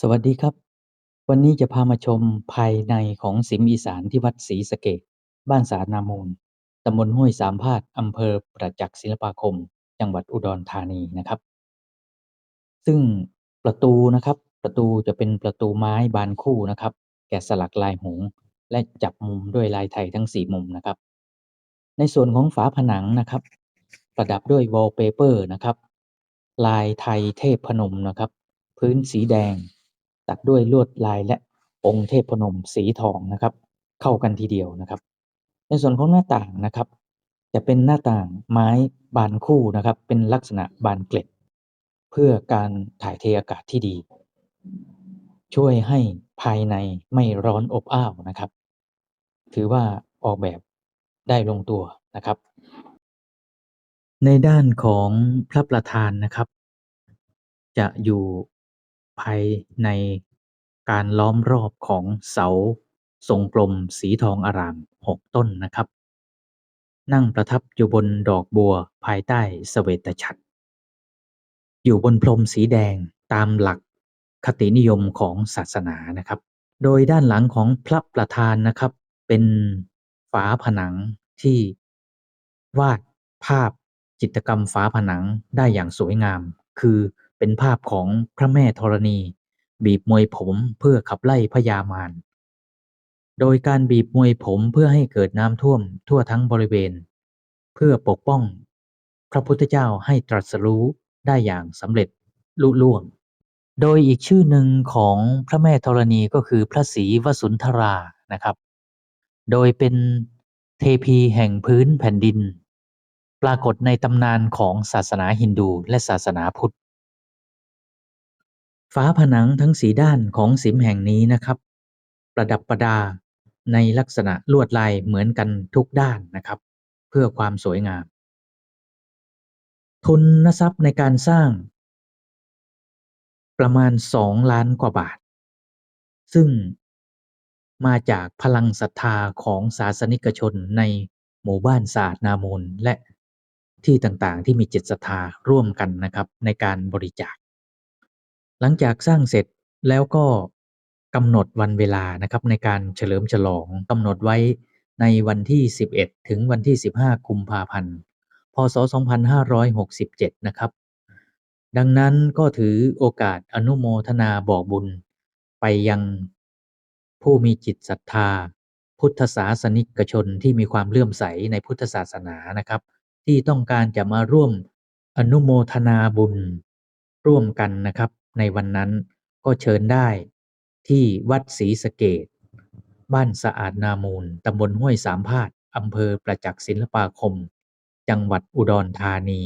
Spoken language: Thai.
สวัสดีครับ วันนี้จะพามาชมภายในของสิมอีสานที่วัดศรีสะเกษบ้านสานามูลตำบลห้วยสามพาดอำเภอประจักษ์ศิลปาคม จังหวัดอุดรธานีนะครับ ซึ่งประตูนะครับประตูจะเป็นประตูไม้บานคู่นะครับ แกะสลักลายหงส์และจับมุมด้วยลายไทยทั้งสี่มุมนะครับ ในส่วนของฝาผนังนะครับ ประดับด้วยวอลเปเปอร์นะครับ ลายไทยเทพพนมนะครับ พื้นสีแดง ตัดด้วยลวดลายและองค์เทพพนมสีทองนะครับ เข้ากันทีเดียวนะครับ ในส่วนของหน้าต่างนะครับ จะเป็นหน้าต่างไม้บานคู่นะครับ เป็นลักษณะบานเกล็ด เพื่อการถ่ายเทอากาศที่ดี ช่วยให้ภายในไม่ร้อนอบอ้าวนะครับ ถือว่าออกแบบได้ลงตัวนะครับ ในด้านของพระประธานนะครับ จะอยู่ ภายในการล้อมรอบของเสาทรงกลมสีทองอารามหกต้นนะครับ นั่งประทับอยู่บนดอกบัวภายใต้เสวตฉัตรอยู่บนพรมสีแดงตามหลักคตินิยมของศาสนานะครับ โดยด้านหลังของพระประธานนะครับ เป็นฝาผนังที่วาดภาพจิตรกรรมฝาผนังได้อย่างสวยงาม คือ เป็นภาพของพระแม่ธรณี บีบมวยผมเพื่อขับไล่พญามาร โดยการบีบมวยผมเพื่อให้เกิดน้ำท่วมทั่วทั้งบริเวณ เพื่อปกป้อง พระพุทธเจ้าให้ตรัสรู้ได้อย่างสำเร็จลุล่วง โดยอีกชื่อหนึ่งของพระแม่ธรณีก็คือพระศรีวสุนทรานะครับ โดยเป็นเทพีแห่งพื้นแผ่นดิน ปรากฏในตำนานของศาสนาฮินดูและศาสนาพุทธ ฝาผนังทั้งสีด้านของสิมแห่งนี้นะครับ ประดับประดาในลักษณะลวดลายเหมือนกันทุกด้านนะครับ เพื่อความสวยงาม ทุนทรัพย์ในการสร้าง ประมาณสองล้านกว่าบาท ซึ่งมาจากพลังศรัทธาของศาสนิกชนในหมู่บ้านศาสนามูลและที่ต่างๆ ที่มีจิตศรัทธาร่วมกันนะครับในการบริจาค หลังจากสร้างเสร็จแล้วก็กำหนดวันเวลานะครับในการเฉลิมฉลองกำหนดไว้ในวันที่ 11 ถึงวันที่ 15 กุมภาพันธ์ พศ 2567 นะครับ ดังนั้นก็ถือโอกาสอนุโมทนาบอกบุญ ไปยังผู้มีจิตศรัทธา พุทธศาสนิกชนที่มีความเลื่อมใสในพุทธศาสนานะครับ ที่ต้องการจะมาร่วมอนุโมทนาบุญร่วมกันนะครับ ในวันนั้นก็เชิญได้ที่วัดศรีสะเกตบ้านสะอาดนามูลตำบลห้วยสามพาดอำเภอประจักษ์ศิลปาคม จังหวัดอุดรธานี